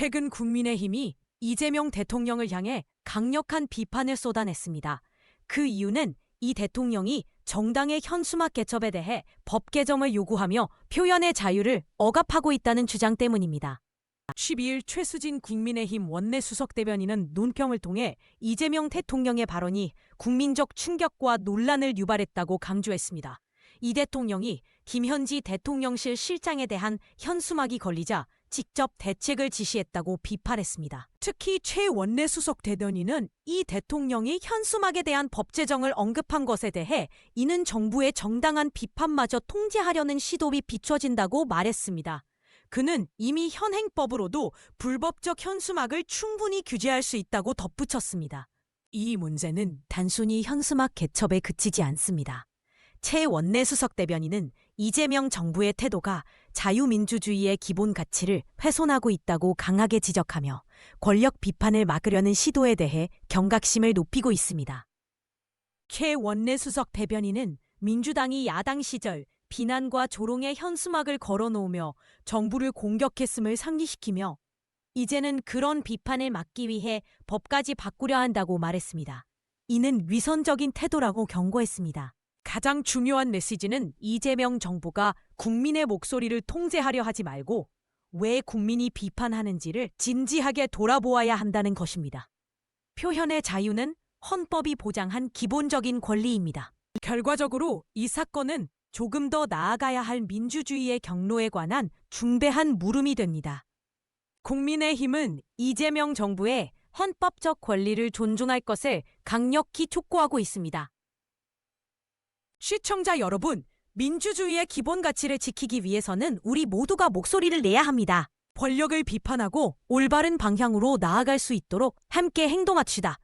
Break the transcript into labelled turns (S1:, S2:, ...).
S1: 최근 국민의힘이 이재명 대통령을 향해 강력한 비판을 쏟아냈습니다. 그 이유는 이 대통령이 정당의 현수막 개첩에 대해 법 개정을 요구하며 표현의 자유를 억압하고 있다는 주장 때문입니다. 12일 최수진 국민의힘 원내 수석 대변인은 논평을 통해 이재명 대통령의 발언이 국민적 충격과 논란을 유발했다고 강조했습니다. 이 대통령이 김현지 대통령실 실장에 대한 현수막이 걸리자 직접 대책을 지시했다고 비판했습니다. 특히 최 원내 수석 대변인은 이 대통령이 현수막에 대한 법 제정을 언급한 것에 대해 이는 정부의 정당한 비판마저 통제하려는 시도이 비춰진다고 말했습니다. 그는 이미 현행법으로도 불법적 현수막을 충분히 규제할 수 있다고 덧붙였습니다. 이 문제는 단순히 현수막 개첩에 그치지 않습니다. 최 원내 수석 대변인은 이재명 정부의 태도가 자유민주주의의 기본 가치를 훼손하고 있다고 강하게 지적하며 권력 비판을 막으려는 시도에 대해 경각심을 높이고 있습니다. 최 원내 수석 대변인은 민주당이 야당 시절 비난과 조롱의 현수막을 걸어놓으며 정부를 공격했음을 상기시키며 이제는 그런 비판을 막기 위해 법까지 바꾸려 한다고 말했습니다. 이는 위선적인 태도라고 경고했습니다. 가장 중요한 메시지는 이재명 정부가 국민의 목소리를 통제하려 하지 말고 왜 국민이 비판하는지를 진지하게 돌아보아야 한다는 것입니다. 표현의 자유는 헌법이 보장한 기본적인 권리입니다. 결과적으로 이 사건은 조금 더 나아가야 할 민주주의의 경로에 관한 중대한 물음이 됩니다. 국민의힘은 이재명 정부의 헌법적 권리를 존중할 것을 강력히 촉구하고 있습니다. 시청자 여러분, 민주주의의 기본 가치를 지키기 위해서는 우리 모두가 목소리를 내야 합니다. 권력을 비판하고 올바른 방향으로 나아갈 수 있도록 함께 행동합시다.